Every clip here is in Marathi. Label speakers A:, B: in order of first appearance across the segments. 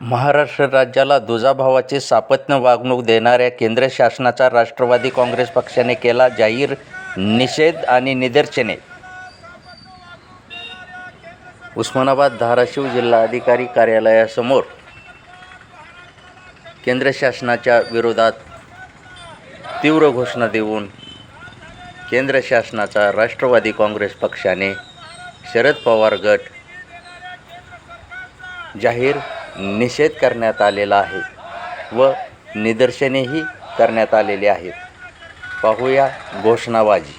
A: महाराष्ट्र राज्याला दुजाभावाची सापत्न वागणूक देणाऱ्या केंद्र शासनाचा राष्ट्रवादी काँग्रेस पक्षाने केला जाहीर निषेध आणि निदर्शने. उस्मानाबाद धाराशिव जिल्हाधिकारी कार्यालयासमोर केंद्र शासनाच्या विरोधात तीव्र घोषणा देऊन केंद्र शासनाचा राष्ट्रवादी काँग्रेस पक्षाने शरद पवार गट जाहीर निषेध करण्यात आलेला आहे व निदर्शनेही करण्यात आलेली आहेत. पाहूया घोषणाबाजी.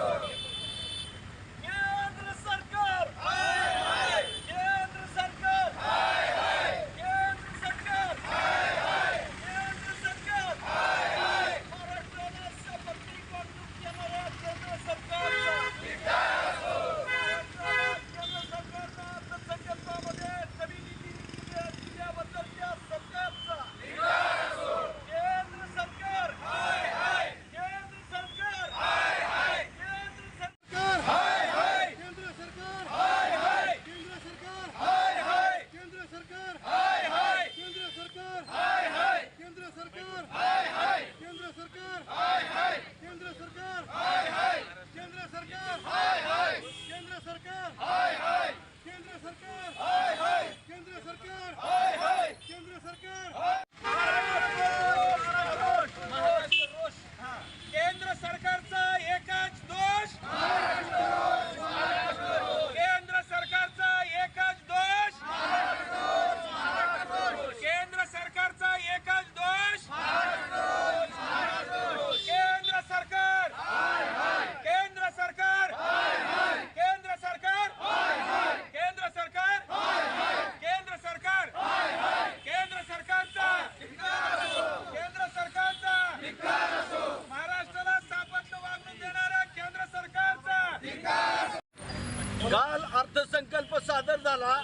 B: सादर झाला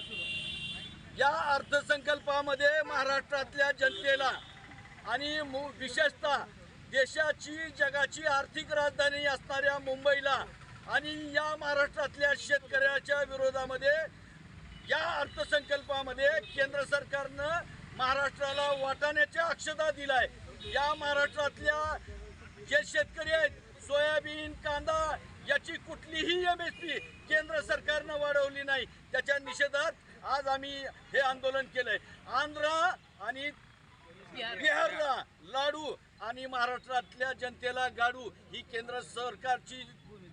B: या अर्थसंकल्पामध्ये महाराष्ट्रातल्या जनतेला आणि मु- विशेषतः देशाची जगाची आर्थिक राजधानी असणाऱ्या मुंबईला आणि या महाराष्ट्रातल्या शेतकऱ्याच्या विरोधामध्ये या अर्थसंकल्पामध्ये केंद्र सरकारनं महाराष्ट्राला वाटाण्याच्या अक्षता दिलाय. या महाराष्ट्रातल्या जे शेतकरी आहेत सोयाबीन कांदा याची कुठलीही एम एस पी केंद्र सरकारनं वाढवली नाही. त्याच्या निषेधात आज आम्ही हे आंदोलन केलंय. आंध्र आणि बिहारला लाडू आणि महाराष्ट्रातल्या जनतेला गाडू ही केंद्र सरकारची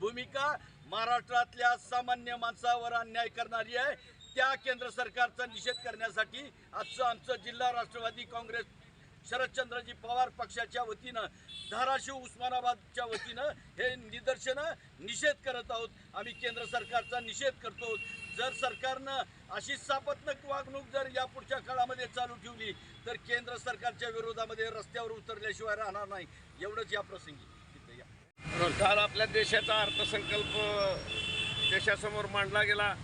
B: भूमिका महाराष्ट्रातल्या सामान्य माणसावर अन्याय करणारी आहे. त्या केंद्र सरकारचा निषेध करण्यासाठी आजचं आमचं जिल्हा राष्ट्रवादी काँग्रेस शरदचंद्रजी पवार पक्षाच्या वतीनं धाराशिव उस्मानाबादच्या वतीनं हे निदर्शनं निषेध करत आहोत. आम्ही केंद्र सरकारचा निषेध करतो. जर सरकारनं अशी सापत्नक वागणूक जर या पुढच्या काळामध्ये चालू ठेवली तर केंद्र सरकारच्या विरोधामध्ये रस्त्यावर उतरल्याशिवाय राहणार नाही. एवढंच या प्रसंगी या.
C: काल आपल्या देशाचा अर्थसंकल्प देशासमोर मांडला गेला.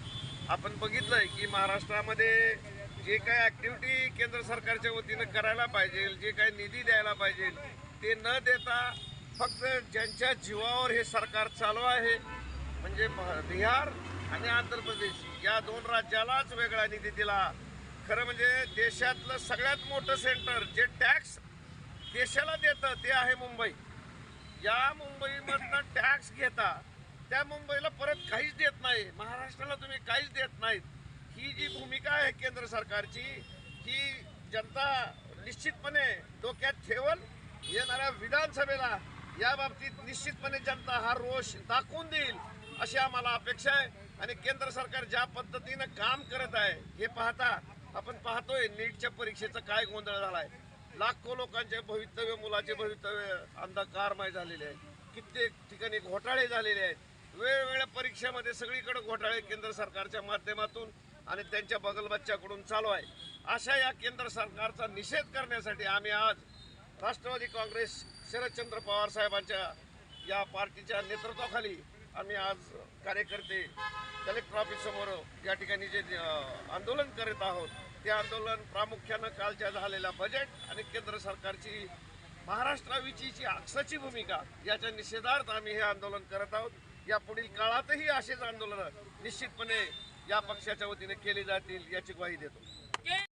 C: आपण बघितलंय की महाराष्ट्रामध्ये जे काही ॲक्टिव्हिटी केंद्र सरकारच्या वतीनं करायला पाहिजे जे काही निधी द्यायला पाहिजे ते न देता फक्त ज्यांच्या जीवावर हे सरकार चालू आहे म्हणजे बिहार आणि आंध्र प्रदेश या दोन राज्यालाच वेगळा निधी दिला. खरं म्हणजे देशातलं सगळ्यात मोठं सेंटर जे टॅक्स देशाला देतं ते आहे मुंबई. या मुंबईमधनं टॅक्स घेता त्या मुंबईला परत काहीच देत नाही. महाराष्ट्राला तुम्ही काहीच देत नाहीत. ही जी भूमिका आहे केंद्र सरकारची ही जनता निश्चितपणे डोक्यात ठेवल येणाऱ्या विधानसभेला या बाबतीत निश्चितपणे जनता हा रोष दाखवून देईल अशी आम्हाला अपेक्षा आहे. आणि केंद्र सरकार ज्या पद्धतीनं काम करत आहे हे पाहता आपण पाहतोय नीटच्या परीक्षेचा काय गोंधळ झालाय. लाखो लोकांचे भवितव्य मुलाचे भवितव्य अंधकारमय झालेले आहे कित्येक ठिकाणी घोटाळे झालेले आहेत. वेगवेगळ्या परीक्षेमध्ये सगळीकडे घोटाळे केंद्र सरकारच्या माध्यमातून आणि त्यांच्या बगलबच्च्याकडून चालू आहे. अशा या केंद्र सरकारचा निषेध करण्यासाठी आम्ही आज राष्ट्रवादी काँग्रेस शरदचंद्र पवार साहेबांच्या या पार्टीच्या नेतृत्वाखाली आम्ही आज कार्यकर्ते कलेक्टर ऑफिससमोर या ठिकाणी जे आंदोलन करत आहोत ते आंदोलन प्रामुख्यानं कालच्या झालेल्या बजेट आणि केंद्र सरकारची महाराष्ट्राविषयीची आक्षाची भूमिका याच्या निषेधार्थ आम्ही हे आंदोलन करत आहोत. या पुढील काळातही असेच आंदोलन निश्चितपणे या पक्षाच्या वतीने केली जातील याची ग्वाही देतो.